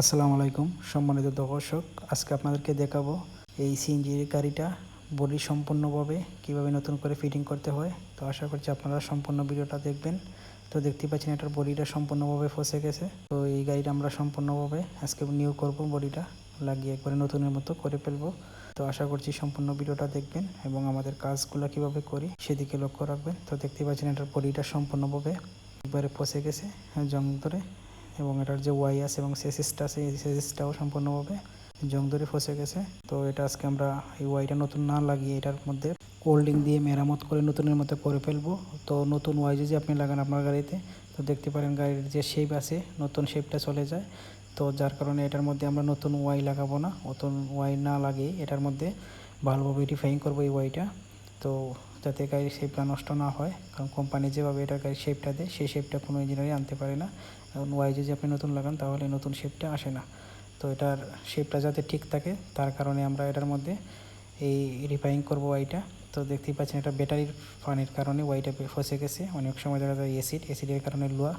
আসসালামু আলাইকুম, সম্মানিত দর্শক, আজকে আপনাদেরকে দেখাবো এই সিএনজি গাড়িটা বডি সম্পূর্ণভাবে কীভাবে নতুন করে ফিটিং করতে হয়। তো আশা করছি আপনারা সম্পূর্ণ ভিডিওটা দেখবেন। তো দেখতে পাচ্ছেন এটার বডিটা সম্পূর্ণভাবে ফসে গেছে। তো এই গাড়িটা আমরা সম্পূর্ণভাবে আজকে নিউ করব বডিটা, লাগিয়ে একবারে নতুনের মতো করে ফেলব। তো আশা করছি সম্পূর্ণ ভিডিওটা দেখবেন এবং আমাদের কাজগুলো কীভাবে করি সেদিকে লক্ষ্য রাখবেন। তো দেখতে পাচ্ছেন এটার বডিটা সম্পূর্ণভাবে একবারে ফসে গেছে, জং ধরে এবং এটার যে ওয়াই আছে এবং সেসিসটা আছে, এই সেসিসটাও সম্পূর্ণভাবে জং ধরে ফসে গেছে। তো এটা আজকে আমরা এই ওয়াইটা নতুন না লাগিয়ে এটার মধ্যে কোল্ডিং দিয়ে মেরামত করে নতুনের মতো করে ফেলব। তো নতুন ওয়াই যদি আপনি লাগান আপনার গাড়িতে, তো দেখতে পারেন গাড়ির যে শেপ আছে, নতুন শেপটা চলে যায়। তো যার কারণে এটার মধ্যে আমরা নতুন ওয়াই লাগাবো না, নতুন ওয়াই না লাগিয়ে এটার মধ্যে ভালোভাবে রিফাইন করব এই ওয়াইটা তো যাতে গাড়ির শেপটা নষ্ট না হয়, কারণ কোম্পানি যেভাবে এটা গাড়ির শেপটা দেয়, সেই শেপটা কোনো ইঞ্জিনিয়ারই আনতে পারে না। এখন ওয়াই যদি আপনি নতুন লাগান, তাহলে নতুন শেপটা আসে না। তো এটার শেপটা যাতে ঠিক থাকে, তার কারণে আমরা এটার মধ্যে এই রিপেয়ারিং করব ওয়াইটা তো দেখতেই পাচ্ছেন, এটা ব্যাটারির পানির কারণে ওয়াইটা ফসে গেছে। অনেক সময় দেখা যায় অ্যাসিড অ্যাসিডের কারণে লোহা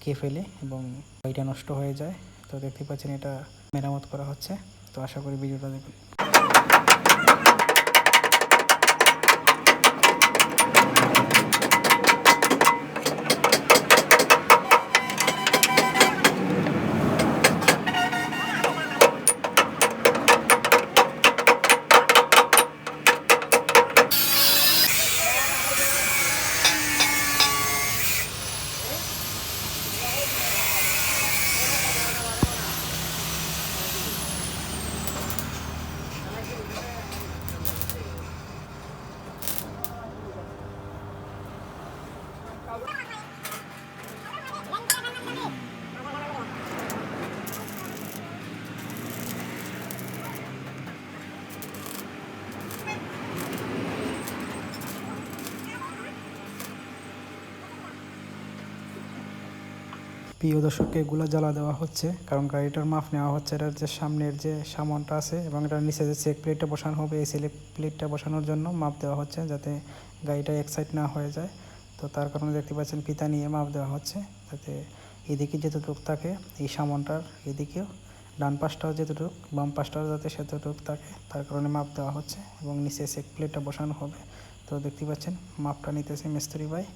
খেয়ে ফেলে এবং ওয়াইটা নষ্ট হয়ে যায়। তো দেখতে পাচ্ছেন, এটা মেরামত করা হচ্ছে। তো আশা করি ভিডিওটা দেখবেন প্রিয় দর্শককে এগুলো জ্বালা দেওয়া হচ্ছে, কারণ গাড়িটার মাপ নেওয়া হচ্ছে। এটার যে সামনের যে সামনটা আছে এবং এটার নিচে যে চেক প্লেটটা বসানো হবে, এই সিলেক প্লেটটা বসানোর জন্য মাপ দেওয়া হচ্ছে যাতে গাড়িটা এক সাইড না হয়ে যায়। তো তার কারণে দেখতে পাচ্ছেন পিতা নিয়ে মাপ দেওয়া হচ্ছে যাতে এদিকে যেতটুক থাকে এই সামনটার এদিকেও, ডান পাশটাও যেতটুক, বাম পাশটাও যাতে সেতটুক থাকে, তার কারণে মাপ দেওয়া হচ্ছে এবং নিচে চেক প্লেটটা বসানো হবে। তো দেখতে পাচ্ছেন মাপটা নিতেছে মিস্ত্রি ভাই।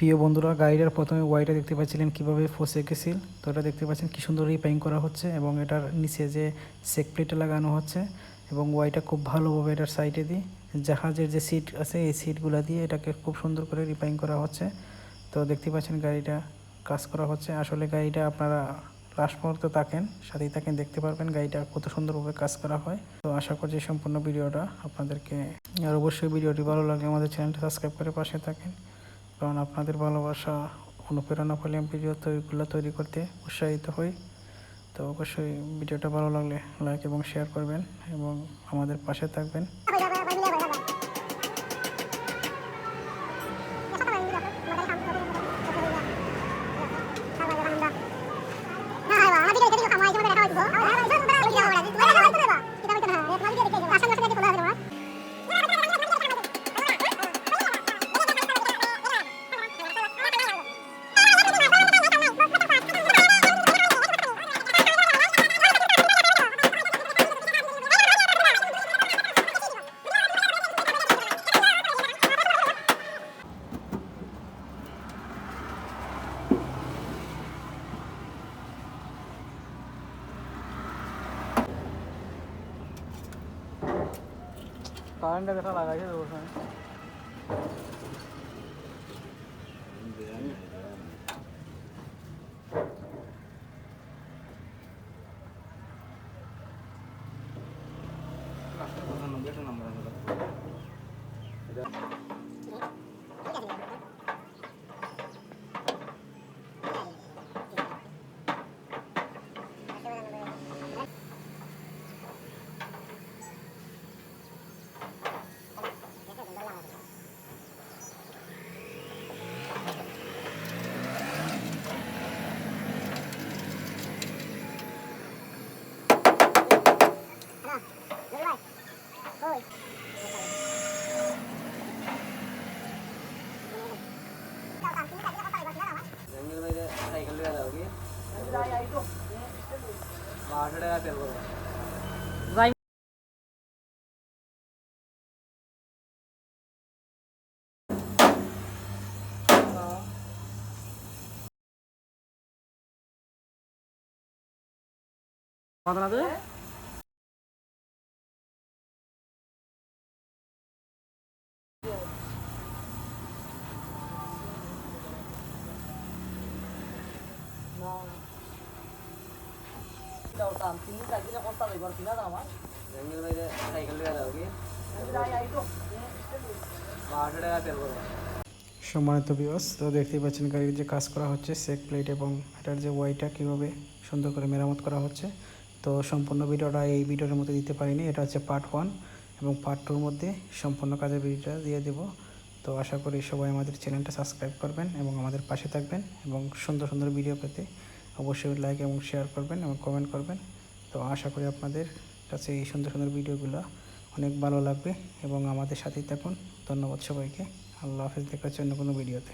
প্রিয় বন্ধুরা, গাড়িটার প্রথমে ওয়াইটা দেখতে পাচ্ছিলেন কীভাবে ফসে গেছিল। তো এটা দেখতে পাচ্ছেন কি সুন্দর রিপেয়ারিং করা হচ্ছে এবং এটার নিচে যে সেক প্লেটটা লাগানো হচ্ছে এবং ওয়াইটা খুব ভালোভাবে এটার সাইডে দিয়ে জাহাজের যে সিট আছে, এই সিটগুলো দিয়ে এটাকে খুব সুন্দর করে রিপেয়ারিং করা হচ্ছে। তো দেখতে পাচ্ছেন গাড়িটা কাজ করা হচ্ছে। আসলে গাড়িটা আপনারা লাস্ট মুহূর্তে থাকেন, সাথেই থাকেন, দেখতে পারবেন গাড়িটা কত সুন্দরভাবে কাজ করা হয়। তো আশা করছি সম্পূর্ণ ভিডিওটা আপনাদেরকে, আর অবশ্যই ভিডিওটি ভালো লাগলে আমাদের চ্যানেলটা সাবস্ক্রাইব করে পাশে থাকেন। কারণ আপনাদের ভালোবাসা, অনুপ্রেরণা ফলে আমি ভিডিও তৈরিগুলো তৈরি করতে উৎসাহিত হই। তো অবশ্যই ভিডিওটা ভালো লাগলে লাইক এবং শেয়ার করবেন এবং আমাদের পাশে থাকবেন। কারেন্টটা দেখা লাগাইছে ఆటడేగా తెలియదు మొదలదు No. সম্মানিত বিয়স তো দেখতেই পাচ্ছেন গাড়ির যে কাজ করা হচ্ছে সেক প্লেট এবং এটার যে ওয়াইটা কীভাবে সুন্দর করে মেরামত করা হচ্ছে। তো সম্পূর্ণ ভিডিওটা এই ভিডিওর মধ্যে দিতে পারিনি, এটা হচ্ছে পার্ট ওয়ান এবং পার্ট টুর মধ্যে সম্পূর্ণ কাজের ভিডিওটা দিয়ে দেবো। তো আশা করি সবাই আমাদের চ্যানেলটা সাবস্ক্রাইব করবেন এবং আমাদের পাশে থাকবেন এবং সুন্দর সুন্দর ভিডিও পেতে অবশ্যই লাইক এবং শেয়ার করবেন এবং কমেন্ট করবেন। তো আশা করি আপনাদের কাছে এই সুন্দর সুন্দর ভিডিওগুলো অনেক ভালো লাগবে এবং আমাদের সাথেই থাকুন। ধন্যবাদ সবাইকে। আল্লাহ হাফেজ। দেখার অন্য কোনো ভিডিওতে।